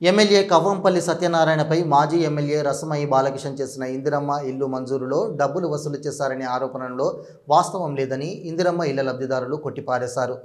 MLA Kavvampalli సత్యనారాయణపై మాజీ MLA Rasamayi Balakishan చేసిన ఇందిరమ్మ ఇల్లు మంజూరులో డబ్బులు వసూలు చేశారనే ఆరోపణలో వాస్తవం లేదని ఇందిరమ్మ ఇళ్ళ లబ్ధిదారులు కొట్టిపారేశారు.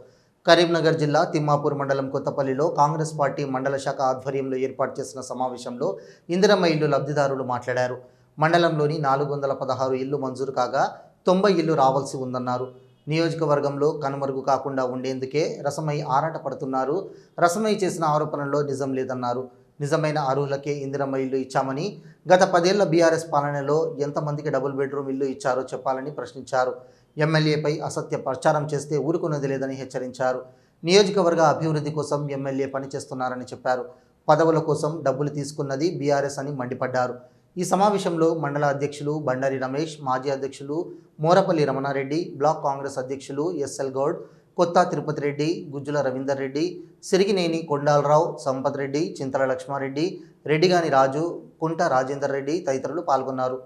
కరీంనగర్ జిల్లా తిమ్మాపూర్ మండలం కొత్తపల్లిలో కాంగ్రెస్ పార్టీ మండల శాఖ ఆధ్వర్యంలో ఏర్పాటు చేసిన సమావేశంలో ఇందిరమ్మ ఇల్లు లబ్ధిదారులు మాట్లాడారు. మండలంలోని నాలుగు వందల పదహారు ఇల్లు మంజూరు కాగా తొంభై ఇల్లు రావాల్సి ఉందన్నారు. నియోజకవర్గంలో కనుమరుగు కాకుండా ఉండేందుకే రసమై ఆరాటపడుతున్నారు. రసమై చేసిన ఆరోపణల్లో నిజం లేదన్నారు. నిజమైన అర్హులకే ఇందిరమ్మ ఇల్లు ఇచ్చామని గత పదేళ్ళ బీఆర్ఎస్ పాలనలో ఎంతమందికి డబుల్ బెడ్రూమ్ ఇల్లు ఇచ్చారో చెప్పాలని ప్రశ్నించారు. ఎమ్మెల్యేపై అసత్య ప్రచారం చేస్తే ఊరుకున్నది లేదని హెచ్చరించారు. నియోజకవర్గ అభివృద్ధి కోసం ఎమ్మెల్యే పనిచేస్తున్నారని చెప్పారు. పదవుల కోసం డబ్బులు తీసుకున్నది బీఆర్ఎస్ అని మండిపడ్డారు. ఈ సమావేశంలో మండల అధ్యక్షులు బండారి రమేష్ మాజీ అధ్యక్షులు మోరపల్లి రమణారెడ్డి బ్లాక్ కాంగ్రెస్ అధ్యక్షులు ఎస్ఎల్ గౌడ్ కొత్త తిరుపతి రెడ్డి గుజ్జుల రవీందర్ రెడ్డి సిరిగినేని కొండాలరావు సంపత్ రెడ్డి చింతల లక్ష్మారెడ్డి రెడ్డిగాని రాజు కుంట రాజేందర్ రెడ్డి తదితరులు పాల్గొన్నారు.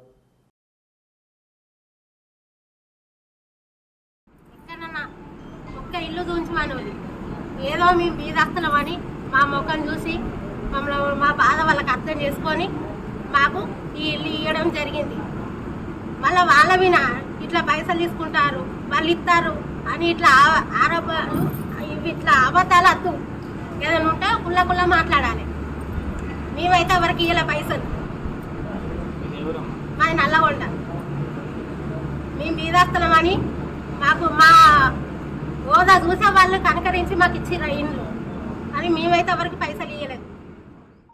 ఒక్క ఇల్లు ఏదో మేము బీదస్తున్నామని మా ముఖం చూసి మమ్మల్ని మా బాధ వాళ్ళకి అర్థం చేసుకొని మాకు ఈ ఇల్లు ఇవ్వడం జరిగింది. మళ్ళీ వాళ్ళ విన ఇట్లా పైసలు తీసుకుంటారు వాళ్ళు ఇస్తారు అని ఇట్లా ఆ- ఆరోపణలు ఇవి ఇట్లా అబద్ధాలు వద్దు ఏదైనా ఉంటే కుల్ల కుళ్ళ మాట్లాడాలి. మేమైతే ఎవరికి ఇవ్వలే పైసలు. మాది నల్లగొండ. మేము బీదస్తున్నామని మాకు మా హోదా చూసే వాళ్ళు కనకరించి మాకు ఇచ్చిన ఇండ్లు. కానీ మేమైతే ఎవరికి పైసలు